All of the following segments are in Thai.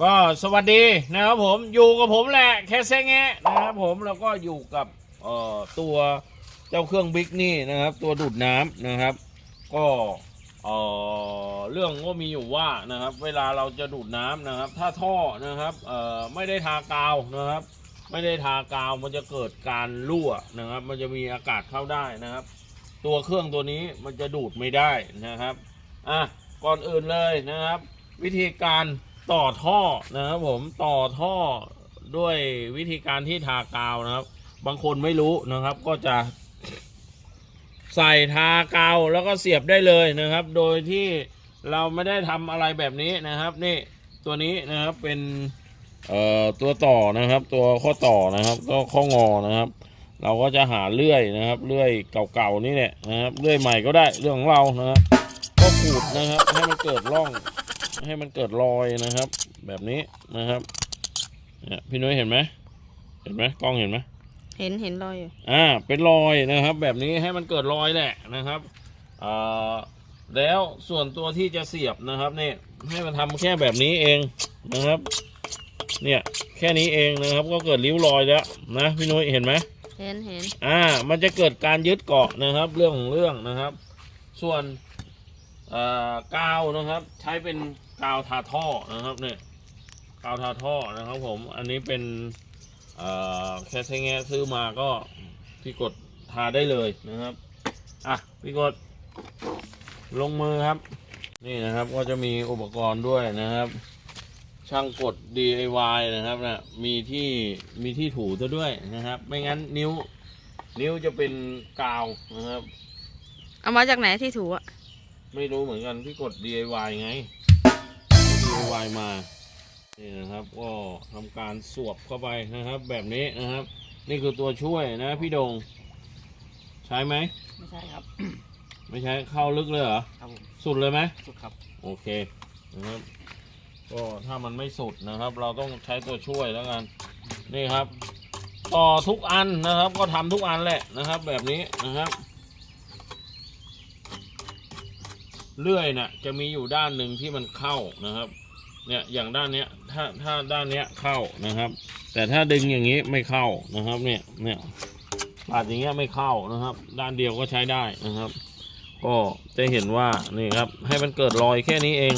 ก็สวัสดีนะครับผมอยู่กับผมแหละแค่แซงแงนะครับผมแล้วก็อยู่กับเอ่อตัวเจ้าเครื่องบิ๊กนี่นะครับ ตัวดูดน้ำนะครับ ก็เอ่อเรื่องก็มีอยู่ว่านะครับ เวลาเราจะดูดน้ำนะครับ ถ้าท่อนะครับเอ่อไม่ได้ทากาวนะครับ ไม่ได้ทากาวมันจะเกิดการรั่วนะครับ มันจะมีอากาศเข้าได้นะครับ ตัวเครื่องตัวนี้มันจะดูดไม่ได้นะครับอะก่อนอื่นเลยนะครับ วิธีการ ต่อท่อนะครับผมต่อท่อด้วยวิธีการที่ทากาวนะครับ บางคนไม่รู้นะครับก็จะ ใส่ทากาวแล้วก็เสียบได้เลยนะครับ โดยที่เราไม่ได้ทำอะไรแบบนี้นะครับ นี่ตัวนี้นะครับเป็นเอ่อตัวต่อนะครับ ตัวข้อต่อนะครับ ก็ข้องอนะครับ เราก็จะหาเลื่อยนะครับเลื่อยเก่าๆนี่แหละนะครับเลื่อยใหม่ก็ได้เรื่องของเรานะครับก็ขูดนะครับให้มันเกิดร่อง ให้มันเกิดรอยนะครับ แบบนี้นะครับเนี่ยพี่นุ้ยเห็นไหมเห็นไหมกล้องเห็นไหมเห็นเห็นรอยอยู่อ่าเป็นรอยนะครับ แบบนี้ให้มันเกิดรอยแหละนะครับอ่าแล้วส่วนตัวที่จะเสียบนะครับเนี่ยให้มันทำแค่แบบนี้เองนะครับ เนี่ยแค่นี้เองนะครับ ก็เกิดริ้วรอยแล้วนะพี่นุ้ยเห็นไหมเห็นเห็นอ่า มันจะเกิดการยึดเกาะนะครับ เรื่องของเรื่องนะครับ ส่วนเอ่อกาวนะครับ ใช้เป็น กาวทาท่อนะครับเนี่ยกาวทาท่อนะครับผมอันนี้เป็นเอ่อแค่ใช้แงะซื้อมาก็พี่กดทาได้เลยนะครับอะพี่กดลงมือครับ นี่นะครับก็จะมีอุปกรณ์ด้วยนะครับ ช่างกด DIY นะครับนะมีที่มีที่ถูซะด้วยนะครับ ไม่งั้นนิ้ว นิ้วจะเป็นกาวนะครับ เอามาจากไหนที่ถูอะไม่รู้เหมือนกันพี่กด DIY ไง DIY มานี่นะครับก็ทำการสวบเข้าไปนะครับ แบบนี้นะครับ นี่คือตัวช่วยนะพี่ดง ใช้ไหมไม่ใช่ครับ ไม่ใช้เข้าลึกเลยเหรอครับผมสุดเลยไหมสุดครับ โอเคนะครับก็ถ้ามันไม่สุดนะครับ เราต้องใช้ตัวช่วยแล้วกัน นี่ครับ ต่อทุกอันนะครับ ก็ทำทุกอันแหละนะครับ แบบนี้นะครับเลื่อยน่ะจะมีอยู่ด้านหนึ่งที่มันเข้านะครับ เนี่ยอย่างด้านเนี้ยถ้าถ้าด้านเนี้ยเข้านะครับ แต่ถ้าดึงอย่างนี้ไม่เข้านะครับเนี่ยเนี่ยปาดอย่างเงี้ยไม่เข้านะครับ ด้านเดียวก็ใช้ได้นะครับ ก็จะเห็นว่านี่ครับให้มันเกิดรอยแค่นี้เอง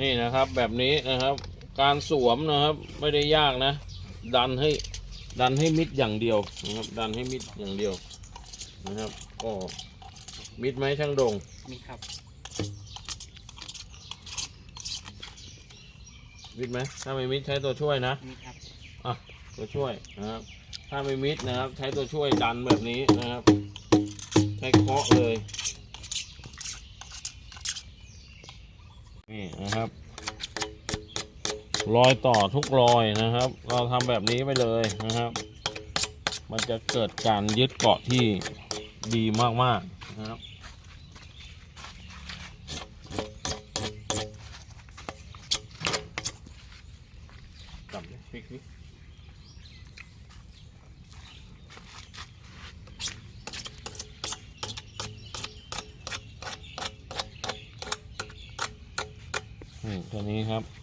นี่นะครับแบบนี้นะครับ การสวมนะครับ ไม่ได้ยากนะ ดันให้ดันให้มิดอย่างเดียวนะครับ ดันให้มิดอย่างเดียวนะครับ ก็มิดไหมช่างโดงมีครับมิดไหมถ้าไม่มิดใช้ตัวช่วยนะมีครับอะตัวช่วยนะครับ ถ้าไม่มิดนะครับ ใช้ตัวช่วยดันแบบนี้นะครับ ใช้เคาะเลย นี่นะครับ รอยต่อทุกรอยนะครับ เราทำแบบนี้ไปเลยนะครับ มันจะเกิดการยึดเกาะที่ดีมากๆนะครับกลับพลิกดินี่ตัวนี้ครับ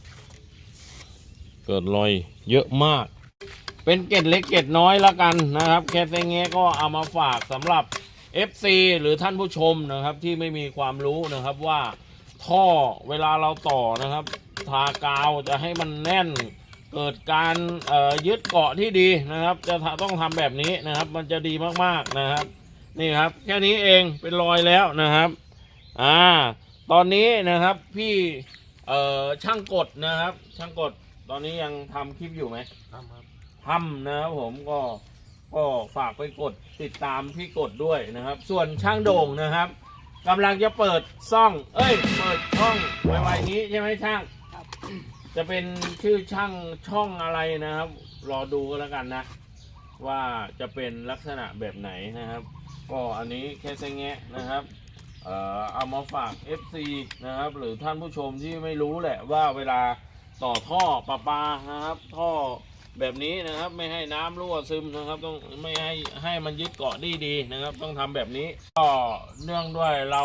เกิดรอยเยอะมาก เป็นเกล็ดเล็กเกล็ดน้อยละกันนะครับ แค่เซงเงก็เอามาฝากสำหรับ FC หรือท่านผู้ชมนะครับที่ไม่มีความรู้นะครับว่าท่อเวลาเราต่อนะครับ ทากาวจะให้มันแน่น เกิดการยึดเกาะที่ดีนะครับ จะต้องทำแบบนี้นะครับ มันจะดีมากๆนะครับ นี่ครับ แค่นี้เองเป็นรอยแล้วนะครับอ่าตอนนี้นะครับพี่ช่างกดนะครับ ช่างกด ตอนนี้ยังทำคลิปอยู่ไหมครับครับทำนะครับผมก็ก็ฝากไปกดติดตามพี่กดด้วยนะครับ ส่วนช่างโด่งนะครับกำลังจะเปิดซ่อง เอ้ย เปิดช่องไวๆนี้ใช่ไหมช่าง ครับ จะเป็นชื่อช่างช่องอะไรนะครับ รอดูกันแล้วกันนะ ว่าจะเป็นลักษณะแบบไหนนะครับ ก็อันนี้แค่แซงแงะนะครับ เอ่อเอามาฝาก FC นะครับ หรือท่านผู้ชมที่ไม่รู้แหละว่าเวลา ต่อท่อประปานะครับ ท่อแบบนี้นะครับ ไม่ให้น้ำรั่วซึมนะครับ ต้องไม่ให้ให้มันยึดเกาะดีดีๆนะครับ ต้องทำแบบนี้ ก็เนื่องด้วยเรา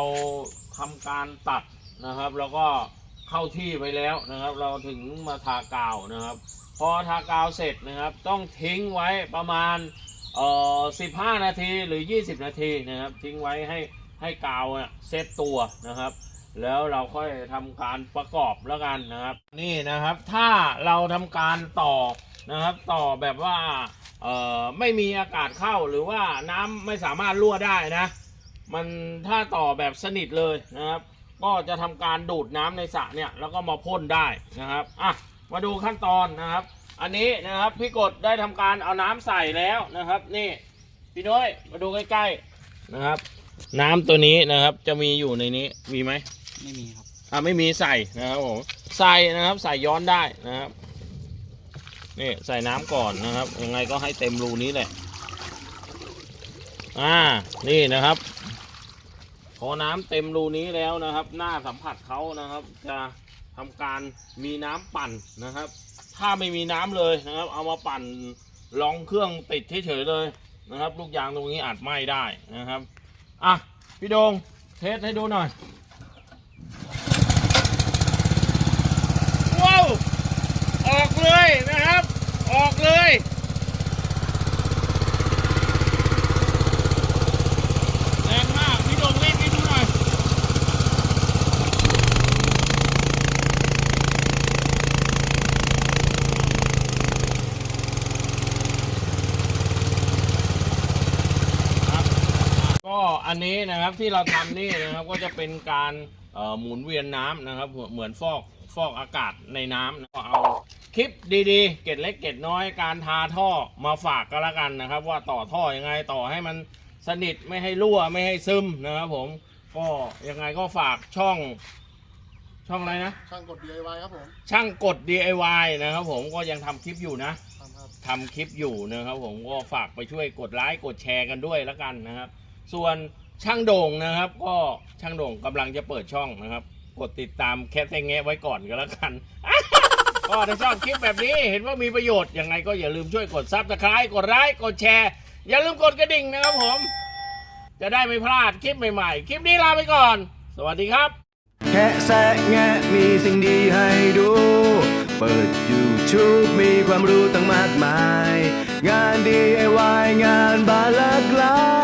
ทำการตัดนะครับ แล้วก็เข้าที่ไปแล้วนะครับ เราถึงมาทากาวนะครับ พอทากาวเสร็จนะครับ ต้องทิ้งไว้ประมาณเอ่อ15นาทีหรือ 20 นาทีนะครับ ทิ้งไว้ให้ให้กาวเนี่ยเซตตัวนะครับ แล้วเราค่อยทำการประกอบแล้วกันนะครับ นี่นะครับถ้าเราทำการต่อนะครับ ต่อแบบว่าเอ่อไม่มีอากาศเข้าหรือว่าน้ำไม่สามารถรั่วได้นะ มันถ้าต่อแบบสนิทเลยนะครับ ก็จะทำการดูดน้ำในสระเนี่ยแล้วก็มาพ่นได้นะครับอะมาดูขั้นตอนนะครับ อันนี้นะครับพี่กดได้ทำการเอาน้ำใส่แล้วนะครับ นี่พี่น้อยมาดูใกล้ๆนะครับ น้ำตัวนี้นะครับจะมีอยู่ในนี้มีไหม ไม่มีครับ อ่าไม่มีใส่นะครับผมใส่นะครับใส่ย้อนได้นะครับนี่ใส่น้ำก่อนนะครับยังไงก็ให้เต็มรูนี้แหละอ่านี่นะครับ พอน้ำเต็มรูนี้แล้วนะครับ หน้าสัมผัสเขานะครับ จะทำการมีน้ำปั่นนะครับ ถ้าไม่มีน้ำเลยนะครับ เอามาปั่นลองเครื่องติดเฉยๆเลยนะครับ ลูกยางตรงนี้อาจไหม้ได้นะครับอะพี่โดงเทสให้ดูหน่อย ว้าวออกเลยนะครับ ออกเลย แรงมาก พี่โดงเล่นให้ดูหน่อย ครับก็ อันนี้นะครับที่เราทำนี่นะครับก็จะเป็นการเอ่อหมุนเวียนน้ำนะครับ เหมือนฟอกฟอกอากาศในน้ำนะก็เอาคลิปดีๆ เกร็ดเล็กเกร็ดน้อยการทาท่อมาฝากก็แล้วกันนะครับ ว่าต่อท่อยังไงต่อให้มันสนิทไม่ให้รั่วไม่ให้ซึมนะครับผมก็ยังไงก็ฝากช่องช่องอะไรนะ ช่างกด DIY ครับผมช่างกด DIY นะครับผมก็ยังทำคลิปอยู่นะทำครับทำคลิปอยู่นะครับผมก็ฝากไปช่วยกดไลค์กดแชร์กันด้วยแล้วกันนะครับ ส่วน ช่างโด่งนะครับ ก็ช่างโด่งกำลังจะเปิดช่องนะครับ กดติดตามแคทแงะไว้ก่อนก็แล้วกัน ก็ถ้าชอบคลิปแบบนี้เห็นว่ามีประโยชน์ยังไงก็อย่าลืมช่วยกดซับสไครต์กดไลค์กดแชร์ อย่าลืมกดกระดิ่งนะครับผม จะได้ไม่พลาดคลิปใหม่ๆ คลิปนี้ลาไปก่อน สวัสดีครับ แค่แซะแงะมีสิ่งดีให้ดู เปิด YouTube มีความรู้ตั้งมากมาย งาน DIY งานบาลากลา